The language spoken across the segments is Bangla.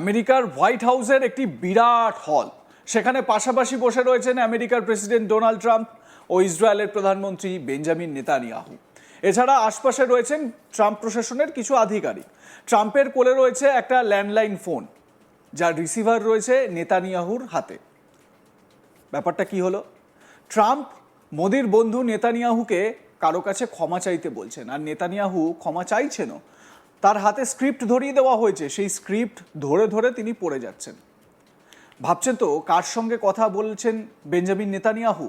আমেরিকার হোয়াইট হাউসের একটি বিরাট হল। সেখানে পাশাপাশি বসে রয়েছেন আমেরিকার প্রেসিডেন্ট ডোনাল্ড ট্রাম্প ও ইসরায়েলের প্রধানমন্ত্রী বেঞ্জামিন নেতানিয়াহু। এছাড়া আশপাশে রয়েছেন ট্রাম্প প্রশাসনের কিছু আধিকারিক। ট্রাম্পের কোলে রয়েছে একটা ল্যান্ডলাইন ফোন, যার রিসিভার রয়েছে নেতানিয়াহুর হাতে। ব্যাপারটা কি হলো? ট্রাম্প মোদির বন্ধু নেতানিয়াহুকে কারও কাছে ক্ষমা চাইতে বলছেন, আর নেতানিয়াহু ক্ষমা চাইছেনও। তার হাতে স্ক্রিপ্ট ধরিয়ে দেওয়া হয়েছে। সেই স্ক্রিপ্ট ধরে ধরে তিনি পড়ে যাচ্ছেন। ভাবছেন তো, কার সঙ্গে কথা বলছেন বেঞ্জামিন নেতানিয়াহু?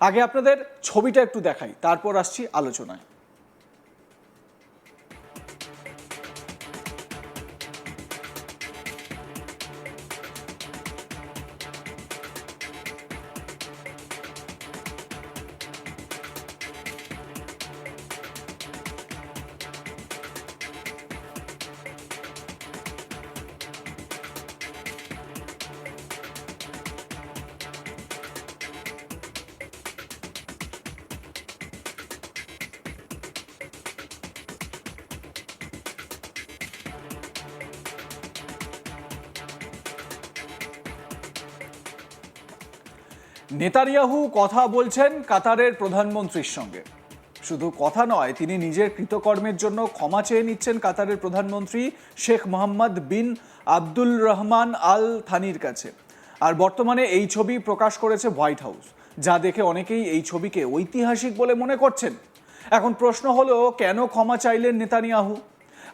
আগে আপনাদের ছবিটা একটু দেখাই, তারপর আসছি আলোচনায়। নেতানিয়াহু কথা বলছেন কাতারের প্রধানমন্ত্রীর সঙ্গে। শুধু কথা নয়, তিনি নিজের কৃতকর্মের জন্য ক্ষমা চেয়ে নিচ্ছেন কাতারের প্রধানমন্ত্রী শেখ মোহাম্মদ বিন আব্দুল রহমান আল থানির কাছে। আর বর্তমানে এই ছবি প্রকাশ করেছে হোয়াইট হাউস, যা দেখে অনেকেই এই ছবিকে ঐতিহাসিক বলে মনে করছেন। এখন প্রশ্ন হলো, কেন ক্ষমা চাইলেন নেতানিয়াহু?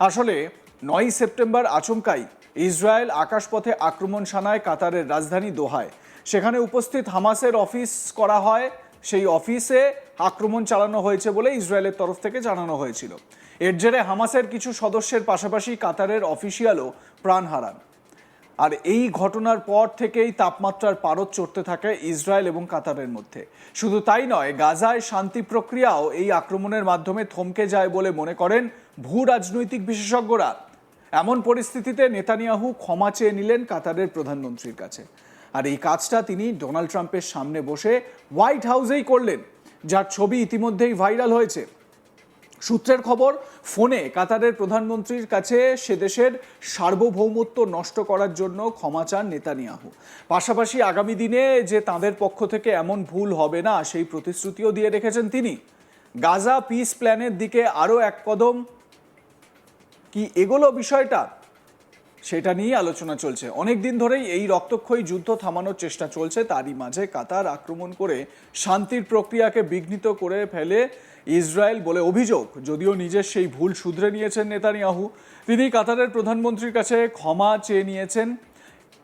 আসলে, নয়ই সেপ্টেম্বর আচমকাই ইসরায়েল আকাশপথে আক্রমণ শানায় কাতারের রাজধানী দোহায় সেখানে উপস্থিত হামাসের অফিস করা হয়। সেই অফিসে আক্রমণ চালানো হয়েছে বলে ইসরায়েলের তরফ থেকে জানানো হয়েছিল। এর জেরে হামাসের কিছু সদস্যের পাশাপাশি কাতারের অফিসিয়ালও প্রাণ হারান। আর এই ঘটনার পর থেকেই তাপমাত্রার পারদ চড়তে থাকে ইসরায়েল এবং কাতারের মধ্যে। শুধু তাই নয়, গাজায় শান্তি প্রক্রিয়াও এই আক্রমণের মাধ্যমে থমকে যায় বলে মনে করেন ভূ রাজনৈতিক বিশেষজ্ঞরা। এমন পরিস্থিতিতে নেতানিয়াহু ক্ষমা চেয়ে নিলেন কাতারের প্রধানমন্ত্রীর কাছে। আর এই কাজটা তিনি ডোনাল্ড ট্রাম্পের সামনে বসে হোয়াইট হাউসেই করলেন, যার ছবি ইতিমধ্যেই ভাইরাল হয়েছে। সূত্রের খবর, ফোনে কাতারের প্রধানমন্ত্রীর কাছে সে দেশের সার্বভৌমত্ব নষ্ট করার জন্য ক্ষমা চান নেতানিয়াহু। পাশাপাশি আগামী দিনে যে তাদের পক্ষ থেকে এমন ভুল হবে না, সেই প্রতিশ্রুতিও দিয়ে রেখেছেন তিনি। গাজা পিস প্ল্যানের দিকে আরও এক কদম। কি এগোলো বিষয়টা? সেটা নিয়ে আলোচনা চলছে। অনেক দিন ধরেই এই রক্তক্ষয়ী যুদ্ধ থামানোর চেষ্টা চলছে। তারই মাঝে কাতার আক্রমণ করে শান্তির প্রক্রিয়াকে বিঘ্নিত করে ফেলে ইসরায়েল বলে অভিযোগ। যদিও নিজের সেই ভুল শুধরে নিয়েছেন নেতানিয়াহু, তিনি কাতারের প্রধানমন্ত্রীর কাছে ক্ষমা চেয়ে নিয়েছেন।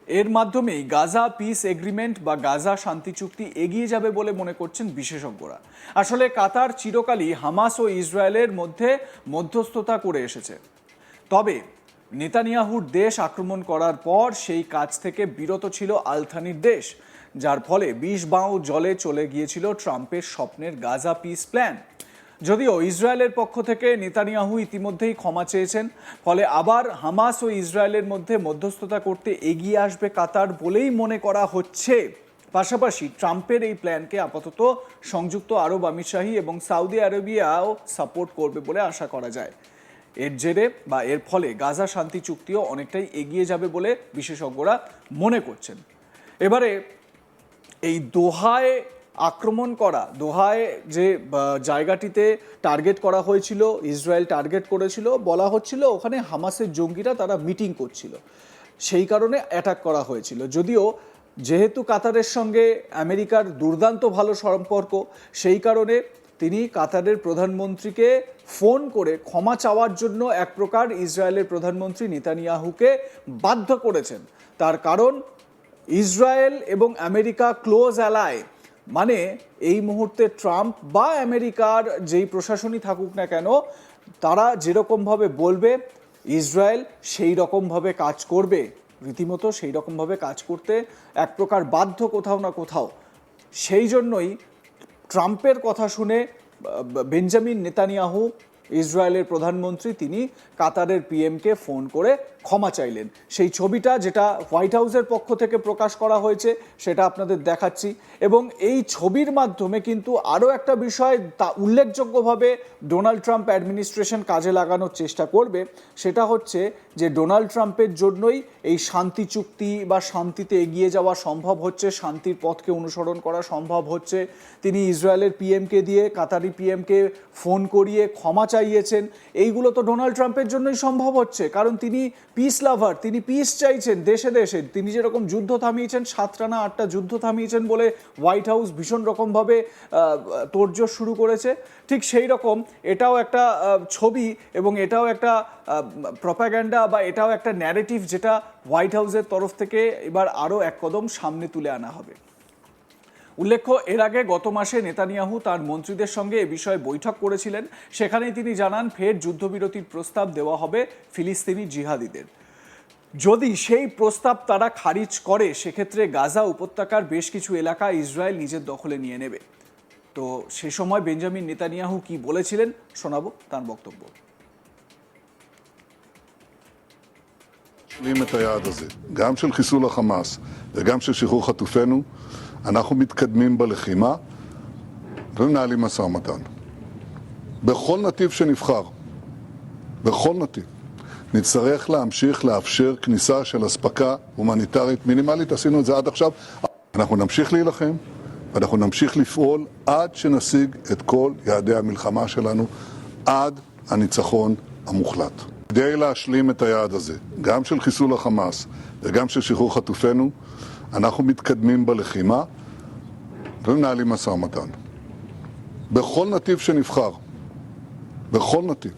এর মাধ্যমেই গাজা পিস এগ্রিমেন্ট বা গাজা শান্তি চুক্তি এগিয়ে যাবে বলে মনে করছেন বিশেষজ্ঞরা। আসলে কাতার চিরকালই হামাস ও ইসরায়েলের মধ্যে মধ্যস্থতা করে এসেছে। তবে নেতানিয়াহুর দেশ আক্রমণ করার পর সেই কাজ থেকে বিরত ছিল আলথানির দেশ, যার ফলে বিষ বাঁও জলে চলে গিয়েছিল ট্রাম্পের স্বপ্নের গাজা পিস প্ল্যান। যদিও ইসরায়েলের পক্ষ থেকে নেতানিয়াহু ইতিমধ্যেই ক্ষমা চেয়েছেন, ফলে আবার হামাস ও ইসরায়েলের মধ্যে মধ্যস্থতা করতে এগিয়ে আসবে কাতার বলেই মনে করা হচ্ছে। পাশাপাশি ট্রাম্পের এই প্ল্যানকে আপাতত সংযুক্ত আরব আমিরশাহী এবং সৌদি আরবিয়াও সাপোর্ট করবে বলে আশা করা যায়। এর জেরে বা এর ফলে গাজা শান্তি চুক্তিও অনেকটাই এগিয়ে যাবে বলে বিশেষজ্ঞরা মনে করছেন। এবারে এই দোহায় আক্রমণ করা, দোহায় যে জায়গাটিতে টার্গেট করা হয়েছিল, ইসরায়েল টার্গেট করেছিল, বলা হচ্ছিল ওখানে হামাসের জঙ্গিরা তারা মিটিং করছিল। সেই কারণে অ্যাটাক করা হয়েছিল। যদিও যেহেতু কাতারের সঙ্গে আমেরিকার দুর্দান্ত ভালো সম্পর্ক, সেই কারণে তিনি কাতারের প্রধানমন্ত্রীকে ফোন করে ক্ষমা চাওয়ার জন্য এক প্রকার ইসরায়েলের প্রধানমন্ত্রী নেতানিয়াহুকে বাধ্য করেছেন। তার কারণ, ইসরায়েল এবং আমেরিকা ক্লোজ অ্যালায় মানে এই মুহূর্তে ট্রাম্প বা আমেরিকার যেই প্রশাসনই থাকুক না কেন, তারা যেরকমভাবে বলবে, ইসরায়েল সেই রকমভাবে কাজ করবে। রীতিমতো সেই রকমভাবে কাজ করতে এক প্রকার বাধ্য কোথাও না কোথাও। সেই জন্যই ট্রাম্পের কথা শুনে বেঞ্জামিন নেতানিয়াহু ইসরায়েলের প্রধানমন্ত্রী তিনি কাতারের পিএমকে ফোন করে ক্ষমা চাইলেন। সেই ছবিটা যেটা হোয়াইট হাউসের পক্ষ থেকে প্রকাশ করা হয়েছে, সেটা আপনাদের দেখাচ্ছি। এবং এই ছবির মাধ্যমে কিন্তু আরও একটা বিষয় তা উল্লেখযোগ্যভাবে ডোনাল্ড ট্রাম্প অ্যাডমিনিস্ট্রেশন কাজে লাগানোর চেষ্টা করবে, সেটা হচ্ছে যে ডোনাল্ড ট্রাম্পের জন্যই এই শান্তি চুক্তি বা শান্তিতে এগিয়ে যাওয়া সম্ভব হচ্ছে, শান্তির পথকে অনুসরণ করা সম্ভব হচ্ছে। তিনি ইসরায়েলের পিএমকে দিয়ে, কাতারি পিএমকে ফোন করিয়ে ক্ষমা চাইয়েছেন। এইগুলো তো ডোনাল্ড ট্রাম্পের জন্যই সম্ভব হচ্ছে, কারণ তিনি পিস লাভার তিনি পিস চাইছেন, দেশে দেশে। তিনি যেরকম যুদ্ধ থামিয়েছেন সাতটা না আটটা যুদ্ধ থামিয়েছেন বলে হোয়াইট হাউস ভীষণ রকমভাবে তোড়জোড় শুরু করেছে। ঠিক সেই রকম এটাও একটা ছবি এবং এটাও একটা প্রপাগ্যান্ডা বা এটাও একটা ন্যারেটিভ যেটা হোয়াইট হাউসের তরফ থেকে এবার আরও এক কদম সামনে তুলে আনা হবে। উল্লেখ্য এর আগে গত মাসে নেতানিয়াহু তার মন্ত্রীদের সঙ্গে এ বিষয়ে বৈঠক করেছিলেন সেখানেই তিনি জানান ফের যুদ্ধবিরতির প্রস্তাব দেওয়া হবে ফিলিস্তিনি জিহাদিদের যদি সেই প্রস্তাব তারা খারিজ করে সেক্ষেত্রে গাজা উপত্যকার বেশ কিছু এলাকা ইসরায়েল নিজের দখলে নিয়ে নেবে তো সে সময় বেঞ্জামিন নেতানিয়াহু কি বলেছিলেন শোনাবো তার বক্তব্য להשלים את היעד הזה, גם של חיסול החמאס וגם של שחרור חטופינו. אנחנו מתקדמים בלחימה ומנהלים משא ומתן. בכל נתיב שנבחר, בכל נתיב, נצטרך להמשיך לאפשר כניסה של אספקה הומניטרית מינימלית, עשינו את זה עד עכשיו. אנחנו נמשיך להילחם ואנחנו נמשיך לפעול עד שנשיג את כל יעדי המלחמה שלנו, עד הניצחון המוחלט. כדי להשלים את היעד הזה, גם של חיסול החמאס וגם של שחרור חטופינו, אנחנו מתקדמים בלחימה ומנהלים משא ומתן. בכל נתיב שנבחר, בכל נתיב,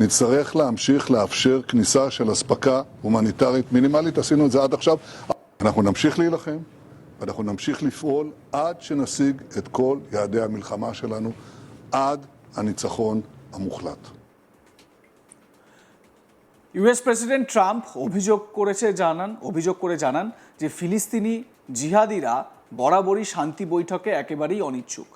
נצטרך להמשיך לאפשר כניסה של אספקה הומניטרית מינימלית, עשינו את זה עד עכשיו. אנחנו נמשיך להילחם ואנחנו נמשיך לפעול עד שנשיג את כל יעדי המלחמה שלנו, עד הניצחון המוחלט. ইউএস প্রেসিডেন্ট ট্রাম্প অভিযোগ করেছে জানান, অভিযোগ করে জানান যে ফিলিস্তিনি জিহাদিরা বরাবরই শান্তি বৈঠকে একেবারেই অনিচ্ছুক।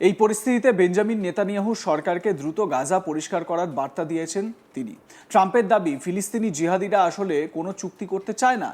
এই পরিস্থিতিতে বেঞ্জামিন নেতানিয়াহু সরকারকে দ্রুত গাজা পরিষ্কার করার বার্তা দিয়েছেন তিনি। ট্রাম্পের দাবি, ফিলিস্তিনি জিহাদিরা আসলে কোনো চুক্তি করতে চায় না।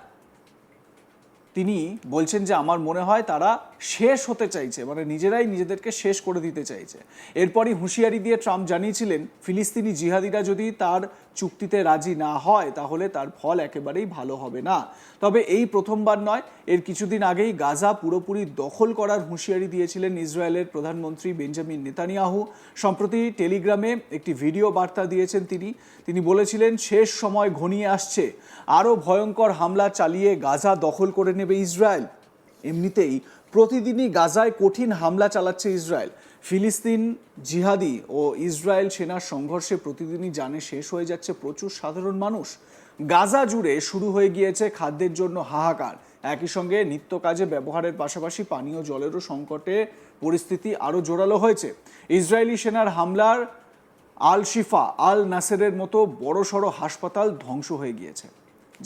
তিনি বলছেন যে আমার মনে হয় তারা শেষ হতে চাইছে মানে নিজেরাই নিজেদেরকে শেষ করে দিতে চাইছে। এরপরই হুঁশিয়ারি দিয়ে ট্রাম্প জানিয়েছিলেন, ফিলিস্তিনি জিহাদিরা যদি তার চুক্তিতে রাজি না হয়, তাহলে তার ফল একেবারেই ভালো হবে না। তবে এই প্রথমবার নয়, এর কিছুদিন আগেই গাজা পুরোপুরি দখল করার হুঁশিয়ারি দিয়েছিলেন ইসরায়েলের প্রধানমন্ত্রী বেঞ্জামিন নেতানিয়াহু। সম্প্রতি টেলিগ্রামে একটি ভিডিও বার্তা দিয়েছেন তিনি। তিনি বলেছিলেন, শেষ সময় ঘনিয়ে আসছে। আরও ভয়ঙ্কর হামলা চালিয়ে গাজা দখল করে নেবে ইসরায়েল। এমনিতেই প্রতিদিনই গাজায় কঠিন হামলা চালাচ্ছে ইসরায়েল। ফিলিস্তিন জিহাদি ও ইসরায়েল সেনার সংঘর্ষে প্রতিদিনই জানে শেষ হয়ে যাচ্ছে প্রচুর সাধারণ মানুষ। গাজা জুড়ে শুরু হয়ে গিয়েছে খাদ্যের জন্য হাহাকার। একই সঙ্গে নিত্য কাজে ব্যবহারের পাশাপাশি পানীয় জলেরও সংকটে পরিস্থিতি আরও জোরালো হয়েছে। ইসরায়েলি সেনার হামলার আল শিফা আল নাসেরের মতো বড়সড় হাসপাতাল ধ্বংস হয়ে গিয়েছে।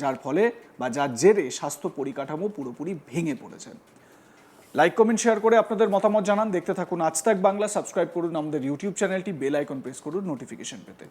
যার ফলে বা যার জেরে স্বাস্থ্য পরিকাঠামো পুরোপুরি ভেঙে পড়েছে। লাইক কমেন্ট শেয়ার করে আপনাদের মতামত জানান। দেখতে থাকুন আজ তাক বাংলা। সাবস্ক্রাইব করুন আমাদের ইউটিউব চ্যানেলটি বেল আইকন প্রেস করুন নোটিফিকেশন পেতে।